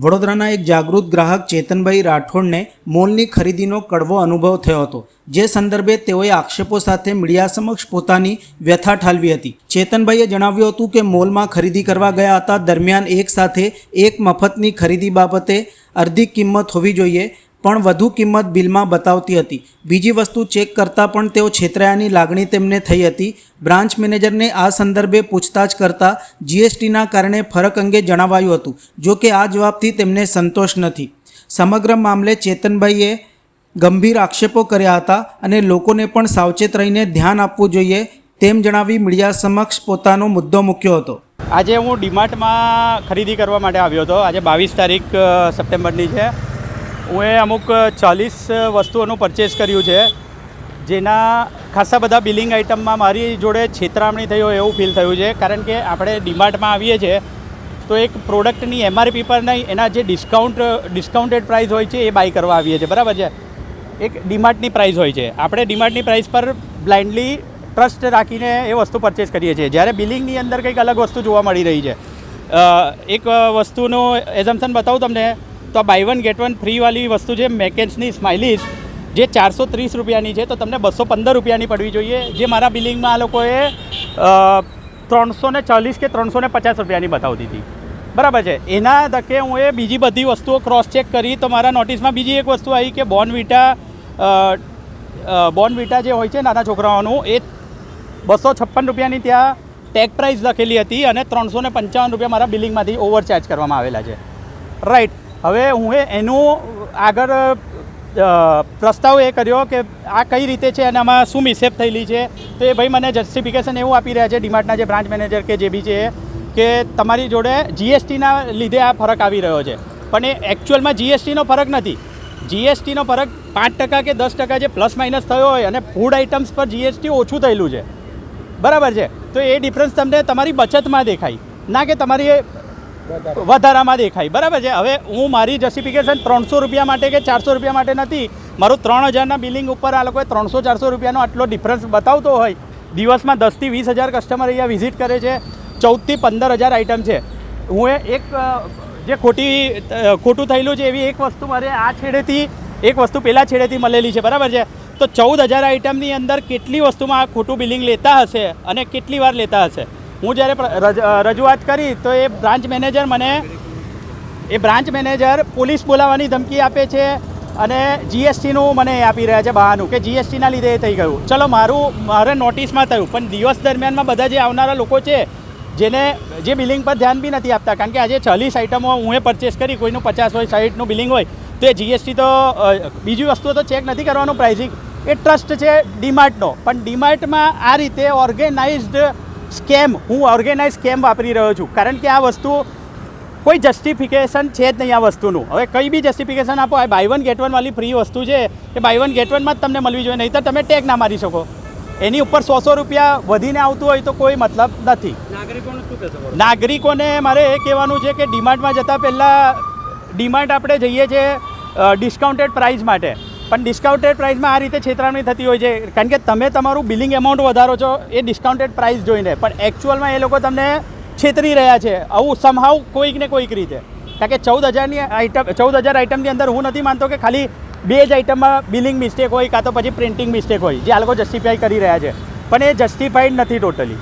વડોદરાના એક જાગૃત ગ્રાહક ચેતનભાઈ રાઠોડને મોલની ખરીદીનો કડવો અનુભવ થયો હતો, જે સંદર્ભે તેઓએ આક્ષેપો સાથે મીડિયા સમક્ષ પોતાની વ્યથા ઠાલવી હતી. ચેતનભાઈએ જણાવ્યું હતું કે મોલમાં ખરીદી કરવા ગયા હતા, દરમિયાન એક સાથે એક મફતની ખરીદી બાબતે અડધી કિંમત હોવી જોઈએ પણ વધુ કિંમત બિલમાં બતાવતી હતી. બીજી વસ્તુ ચેક કરતાં પણ તેઓ છેતરાયાની લાગણી તેમને થઈ હતી. બ્રાન્ચ મેનેજરને આ સંદર્ભે પૂછતાછ કરતાં જીએસટીના કારણે ફરક અંગે જણાવાયું હતું. જો કે આ જવાબથી તેમને સંતોષ નથી. સમગ્ર મામલે ચેતનભાઈએ ગંભીર આક્ષેપો કર્યા હતા અને લોકોને પણ સાવચેત રહીને ધ્યાન આપવું જોઈએ તેમ જણાવી મીડિયા સમક્ષ પોતાનો મુદ્દો મૂક્યો હતો. આજે હું ડીમાર્ટમાં ખરીદી કરવા માટે આવ્યો હતો. આજે બાવીસ તારીખ સપ્ટેમ્બરની છે. હું અમુક ચાલીસ વસ્તુઓનું પરચેસ કર્યું છે. જેના ખાસા બધા બિલિંગ આઇટમમાં મારી જોડે છેતરામણી થઈ હોય એવું ફીલ થયું છે. કારણ કે આપણે ડીમાર્ટમાં આવીએ છીએ, તો એક પ્રોડક્ટની એમઆરપી પર નહીં, એના જે ડિસ્કાઉન્ટ ડિસ્કાઉન્ટેડ પ્રાઇસ હોય છે એ બાય કરવા આવીએ છીએ. બરાબર છે? એક ડીમાર્ટની પ્રાઇસ હોય છે. આપણે ડીમાર્ટની પ્રાઇસ પર બ્લાઇન્ડલી ટ્રસ્ટ રાખીને એ વસ્તુ પરચેસ કરીએ છીએ. જ્યારે બિલિંગની અંદર કંઈક અલગ વસ્તુ જોવા મળી રહી છે. એક વસ્તુનું એઝમ્પશન બતાવું તમને. તો આ બાય વન ગેટ વન ફ્રીવાળી વસ્તુ છે મેકેન્સની સ્માઇલીસ જે ચારસો ત્રીસ રૂપિયાની છે, તો તમને બસો પંદર રૂપિયાની પડવી જોઈએ. જે મારા બિલિંગમાં આ લોકોએ ત્રણસો ને ચાલીસ કે ત્રણસો ને પચાસ રૂપિયાની બતાવતી હતી બરાબર છે? એના ધકે હું એ બીજી બધી વસ્તુઓ ક્રોસ ચેક કરી તો મારા નોટિસમાં બીજી એક વસ્તુ આવી કે બોર્નવિટા બોર્નવિટા જે હોય છે નાના છોકરાઓનું, એ બસો છપ્પન રૂપિયાની ત્યાં ટેગ પ્રાઇસ લખેલી હતી અને ત્રણસો પંચાવન રૂપિયા મારા બિલિંગમાંથી ઓવરચાર્જ કરવામાં આવેલા છે. રાઈટ હવે હું એનું આગળ પ્રસ્તાવ એ કર્યો કે આ કઈ રીતે છે અને આમાં શું મિસેપ થયેલી છે, તો એ ભાઈ મને જસ્ટિફિકેશન એવું આપી રહ્યા છે ડીમાર્ટના જે બ્રાન્ચ મેનેજર કે જે બી છે કે તમારી જોડે જીએસટીના લીધે આ ફરક આવી રહ્યો છે. પણ એ એકચ્યુઅલમાં જીએસટીનો ફરક નથી. જીએસટીનો ફરક પાંચ ટકા કે દસ ટકા જે પ્લસ માઇનસ થયો હોય અને ફૂડ આઇટમ્સ પર જીએસટી ઓછું થયેલું છે. બરાબર છે? તો એ ડિફરન્સ તમને તમારી બચતમાં દેખાય. ના કે તમારી વધારામાં દેખાય. બરાબર છે? હવે હું મારી જસ્ટિફિકેશન ત્રણસો રૂપિયા માટે કે ચારસો રૂપિયા માટે નથી. મારું ત્રણ હજારના બિલિંગ ઉપર આ લોકોએ ત્રણસો ચારસો રૂપિયાનો આટલો ડિફરન્સ બતાવતો હોય. દિવસમાં દસથી વીસ હજાર કસ્ટમર અહીંયા વિઝિટ કરે છે. ચૌદથી પંદર હજાર આઇટમ છે. હું એક જે ખોટી ખોટું થયેલું છે એવી એક વસ્તુ મારે આ છેડેથી, એક વસ્તુ પેલા છેડેથી મળેલી છે. બરાબર છે? તો ચૌદ હજાર આઇટમની અંદર કેટલી વસ્તુમાં આ ખોટું બિલિંગ લેતા હશે અને કેટલી વાર લેતા હશે? હું જ્યારે રજૂઆત કરી તો એ બ્રાન્ચ મેનેજર મને, એ બ્રાન્ચ મેનેજર પોલીસ બોલાવવાની ધમકી આપે છે અને જીએસટીનું મને આપી રહ્યા છે બહાનું કે જીએસટીના લીધે એ થઈ ગયું. ચલો, મારું, મારે નોટિસમાં થયું, પણ દિવસ દરમિયાનમાં બધા જે આવનારા લોકો છે, જેને, જે બિલિંગ પર ધ્યાન બી નથી આપતા, કારણ કે આજે ચાલીસ આઇટમો હું એ પરચેસ કરી, કોઈનું પચાસ હોય સાઠનું બિલિંગ હોય, તો એ જીએસટી તો બીજી વસ્તુઓ તો ચેક નથી કરવાનું પ્રાઇસિંગ એ ટ્રસ્ટ છે ડીમાર્ટનો પણ ડીમાર્ટમાં આ રીતે ઓર્ગેનાઇઝડ સ્કેમ હું ઓર્ગેનાઇઝ સ્કેમ વાપરી રહ્યો છું. કારણ કે આ વસ્તુ કોઈ જસ્ટિફિકેશન છે જ નહીં આ વસ્તુનું. હવે કઈ બી જસ્ટિફિકેશન આપો આ બાય વન ગેટ વન વાળી ફ્રી વસ્તુ છે એ બાય વન ગેટ વનમાં જ તમને મળવી જોઈએ નહીં તો તમે ટેગ ના મારી શકો. એની ઉપર સો સો રૂપિયા વધીને આવતું હોય તો કોઈ મતલબ નથી. નાગરિકોને મારે એ કહેવાનું છે કે ડીમાર્ટમાં જતાં પહેલાં ડીમાર્ટ આપણે જઈએ છીએ ડિસ્કાઉન્ટેડ પ્રાઇસ માટે. પણ ડિસ્કાઉન્ટેડ પ્રાઇસમાં આ રીતે છેતરામણી થતી હોય છે. કારણ કે તમે તમારું બિલિંગ એમાઉન્ટ વધારો છો, એ ડિસ્કાઉન્ટેડ પ્રાઇસ જોઈને. પણ એકચ્યુઅલમાં એ લોકો તમને છેતરી રહ્યા છે. આવું સમહાવ કોઈક ને કોઈક રીતે. કારણ કે ચૌદ હજારની આઇટમ ચૌદ હજાર આઇટમની અંદર હું નથી માનતો કે ખાલી બે જ આઇટમમાં બિલિંગ મિસ્ટેક હોય, કાં તો પછી પ્રિન્ટિંગ મિસ્ટેક હોય, જે આ લોકો જસ્ટિફાઈ કરી રહ્યા છે. પણ એ જસ્ટિફાઈડ નથી ટોટલી